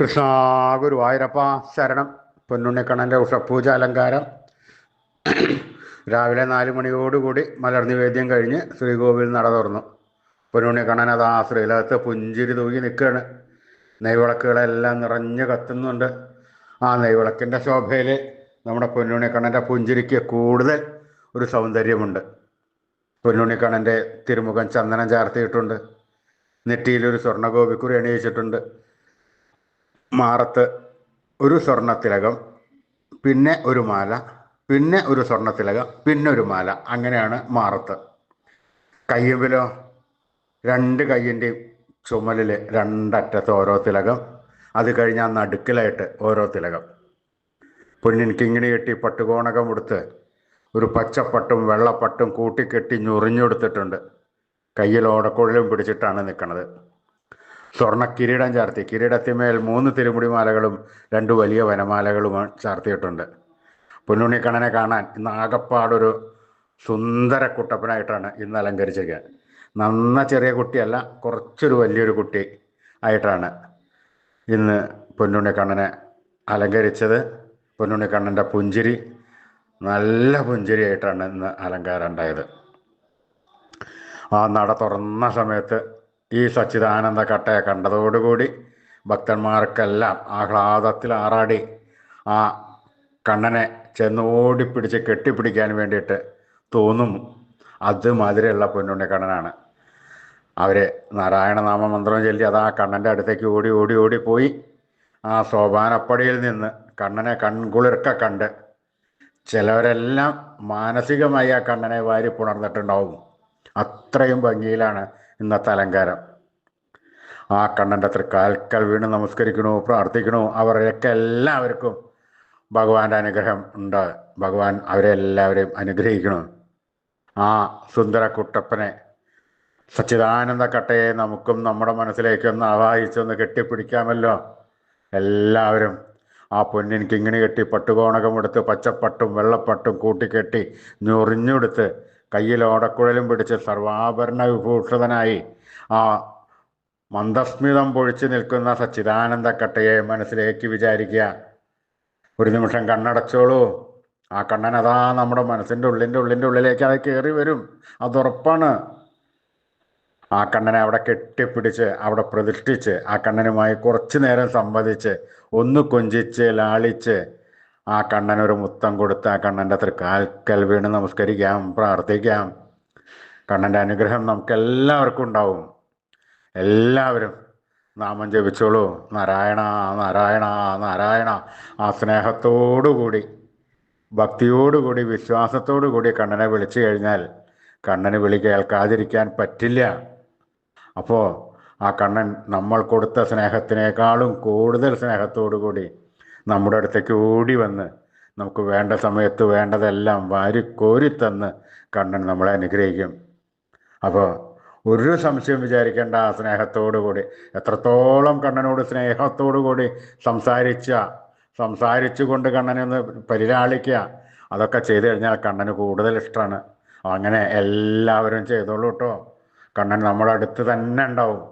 കൃഷ്ണ ഗുരുവായൂരപ്പ ശരണം. പൊന്നുണ്ണിക്കണ്ണന്റെ ഉഷപൂജ അലങ്കാരം. രാവിലെ നാല് മണിയോടുകൂടി മലർനിവേദ്യം കഴിഞ്ഞ് ശ്രീകോവിൽ നട തുറന്നു. പൊന്നുണ്ണിക്കണ്ണൻ അതാ ശ്രീലകത്ത് പുഞ്ചിരി തൂകി നിൽക്കുകയാണ്. നെയ്വിളക്കുകളെല്ലാം നിറഞ്ഞു കത്തുന്നുണ്ട്. ആ നെയ്വിളക്കിന്റെ ശോഭയിൽ നമ്മുടെ പൊന്നുണ്ണിക്കണ്ണന്റെ പുഞ്ചിരിക്ക് കൂടുതൽ ഒരു സൗന്ദര്യമുണ്ട്. പൊന്നുണ്ണിക്കണ്ണന്റെ തിരുമുഖം ചന്ദനം ചേർത്തിയിട്ടുണ്ട്. നെറ്റിയിലൊരു സ്വർണഗോപിക്കുറി അണിയിച്ചിട്ടുണ്ട്. മാറത്ത് ഒരു സ്വർണത്തിലകം പിന്നെ ഒരു മാല പിന്നെ ഒരു സ്വർണത്തിലകം പിന്നെ ഒരു മാല. അങ്ങനെയാണ് മാറത്ത്. കയ്യുമ്പിലോ രണ്ട് കയ്യിന്റെയും ചുമലിൽ രണ്ടറ്റത്ത് ഓരോ തിലകം. അത് കഴിഞ്ഞാൽ നടുക്കിലായിട്ട് ഓരോ തിലകം. പൊന്നിൻ കിങ്ങിണി കെട്ടി പട്ടുകോണകം കൊടുത്ത് ഒരു പച്ചപ്പട്ടും വെള്ളപ്പട്ടും കൂട്ടിക്കെട്ടി ഞൊറിഞ്ഞെടുത്തിട്ടുണ്ട്. കയ്യിൽ ഓടക്കുഴലും പിടിച്ചിട്ടാണ് നിൽക്കുന്നത് സ്വർണ കിരീടം ചാർത്തി കിരീടത്തിന്മേൽ മൂന്ന് തിരുമുടിമാലകളും രണ്ട് വലിയ വനമാലകളുമാണ് ചാർത്തിയിട്ടുണ്ട്. പൊന്നുണ്ണിക്കണ്ണനെ കാണാൻ ഇന്ന് ആകപ്പാടൊരു സുന്ദര കുട്ടപ്പനായിട്ടാണ് ഇന്ന് അലങ്കരിച്ചിരിക്കുക. നന്ന ചെറിയ കുട്ടിയല്ല കുറച്ചൊരു വലിയൊരു കുട്ടി ആയിട്ടാണ് ഇന്ന് പൊന്നുണ്ണിക്കണ്ണനെ അലങ്കരിച്ചത്. പൊന്നുണ്ണിക്കണ്ണന്റെ പുഞ്ചിരി നല്ല പുഞ്ചിരിയായിട്ടാണ് ഇന്ന് അലങ്കാരം ഉണ്ടായത്. ആ നട തുറന്ന സമയത്ത് ഈ സച്ചിദാനന്ദ കട്ടയെ കണ്ടതോടുകൂടി ഭക്തന്മാർക്കെല്ലാം ആഹ്ലാദത്തിൽ ആറാടി. ആ കണ്ണനെ ചെന്ന് ഓടിപ്പിടിച്ച് കെട്ടിപ്പിടിക്കാൻ വേണ്ടിയിട്ട് തോന്നും അതുമാതിരിയുള്ള പൊന്നുണ്ണി കണ്ണനാണ്. അവർ നാരായണനാമ മന്ത്രം ചൊല്ലി അത് ആ കണ്ണന്റെ അടുത്തേക്ക് ഓടി ഓടി ഓടി പോയി. ആ സോപാനപ്പടിയിൽ നിന്ന് കണ്ണനെ കൺകുളിർക്ക കണ്ട് ചിലവരെല്ലാം മാനസികമായി ആ കണ്ണനെ വാരി പുണർന്നിട്ടുണ്ടാവും. അത്രയും ഭംഗിയിലാണ് ഇന്നത്തെ അലങ്കാരം. ആ കണ്ണന്റെ അത്ര കാൽക്കൽ വീണ് നമസ്കരിക്കണോ പ്രാർത്ഥിക്കണോ അവരെയൊക്കെ എല്ലാവർക്കും ഭഗവാന്റെ അനുഗ്രഹം ഉണ്ട്. ഭഗവാൻ അവരെ എല്ലാവരെയും അനുഗ്രഹിക്കണം? ആ സുന്ദര കുട്ടപ്പനെ സച്ചിദാനന്ദ കട്ടയെ നമുക്കും നമ്മുടെ മനസ്സിലേക്കൊന്ന് ആവാഹിച്ചൊന്ന് കെട്ടിപ്പിടിക്കാമല്ലോ. എല്ലാവരും ആ പൊന്നിൻ കിങ്ങിണി കെട്ടി പട്ടുകോണകം എടുത്ത് പച്ചപ്പട്ടും വെള്ളപ്പട്ടും കൂട്ടിക്കെട്ടി ഞൊറിഞ്ഞെടുത്ത് കയ്യിൽ ഓടക്കുഴലും പിടിച്ച് സർവാഭരണ വിഭൂഷിതനായി ആ മന്ദസ്മിതം പൊഴിച്ചു നിൽക്കുന്ന സച്ചിദാനന്ദ കട്ടയെ മനസ്സിലേക്ക് വിചാരിക്കുക. ഒരു നിമിഷം കണ്ണടച്ചോളൂ. ആ കണ്ണൻ അതാ നമ്മുടെ മനസ്സിന്റെ ഉള്ളിന്റെ ഉള്ളിന്റെ ഉള്ളിലേക്ക് അത് കയറി വരും. അതുറപ്പാണ് ആ കണ്ണനെ അവിടെ കെട്ടിപ്പിടിച്ച് അവിടെ പ്രതിഷ്ഠിച്ച് ആ കണ്ണനുമായി കുറച്ചു നേരം സംവദിച്ച് ഒന്ന് കൊഞ്ചിച്ച് ലാളിച്ച് ആ കണ്ണനൊരു മുത്തം കൊടുത്ത് ആ കണ്ണന്റെ തൃക്കാൽക്കൽ വീണ് നമസ്കരിക്കാം പ്രാർത്ഥിക്കാം. കണ്ണന്റെ അനുഗ്രഹം നമുക്ക് എല്ലാവർക്കും ഉണ്ടാവും. എല്ലാവരും നാമം ജപിച്ചോളൂ. നാരായണ നാരായണ നാരായണ. ആ സ്നേഹത്തോടുകൂടി ഭക്തിയോടുകൂടി വിശ്വാസത്തോടുകൂടി കണ്ണനെ വിളിച്ചു കഴിഞ്ഞാൽ കണ്ണന് വിളി കേൾക്കാതിരിക്കാൻ പറ്റില്ല. അപ്പോൾ ആ കണ്ണൻ നമ്മൾ കൊടുത്ത സ്നേഹത്തിനേക്കാളും കൂടുതൽ സ്നേഹത്തോടു കൂടി നമ്മുടെ അടുത്തേക്ക് ഓടി വന്ന് നമുക്ക് വേണ്ട സമയത്ത് വേണ്ടതെല്ലാം വാരിക്കോരി തന്ന് കണ്ണൻ നമ്മളെ അനുഗ്രഹിക്കും. അപ്പോൾ ഒരു സംശയം വിചാരിക്കേണ്ട ആ സ്നേഹത്തോടു കൂടി എത്രത്തോളം കണ്ണനോട് സ്നേഹത്തോടു കൂടി സംസാരിച്ച സംസാരിച്ചു കൊണ്ട് കണ്ണനെ ഒന്ന് അതൊക്കെ ചെയ്തു കഴിഞ്ഞാൽ കണ്ണന് കൂടുതൽ ഇഷ്ടമാണ് അങ്ങനെ എല്ലാവരും ചെയ്തോളൂ കേട്ടോ കണ്ണൻ നമ്മുടെ അടുത്ത് തന്നെ ഉണ്ടാവും.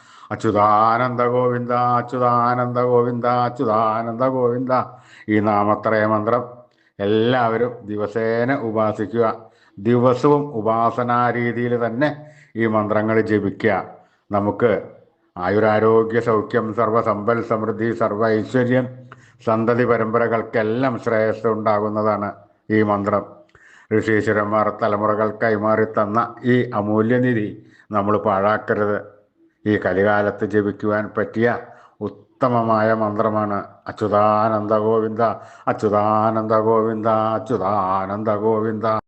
അച്യുതാനന്ദ ഗോവിന്ദ അച്യുതാനന്ദ ഗോവിന്ദ അച്യുതാനന്ദ ഗോവിന്ദ ഈ നാമത്രയ മന്ത്രം എല്ലാവരും ദിവസേന ഉപാസിക്കുക. ദിവസവും ഉപാസനാ രീതിയിൽ തന്നെ ഈ മന്ത്രങ്ങൾ ജപിക്കുക. നമുക്ക് ആയുരാരോഗ്യ സൗഖ്യം സർവസമ്പൽ സമൃദ്ധി സർവ ഐശ്വര്യം സന്തതി പരമ്പരകൾക്കെല്ലാം ശ്രേയസ് ഉണ്ടാകുന്നതാണ് ഈ മന്ത്രം. ഋഷീശ്വരന്മാർ തലമുറകൾ കൈമാറി തന്ന ഈ അമൂല്യനിധി നമ്മൾ പാഴാക്കരുത്. ഈ കലികാലത്ത് ജപിക്കുവാൻ പറ്റിയ ഉത്തമമായ മന്ത്രമാണ് അച്യുതാനന്ദ ഗോവിന്ദ. അച്യുതാനന്ദ ഗോവിന്ദ അച്യുതാനന്ദ ഗോവിന്ദ.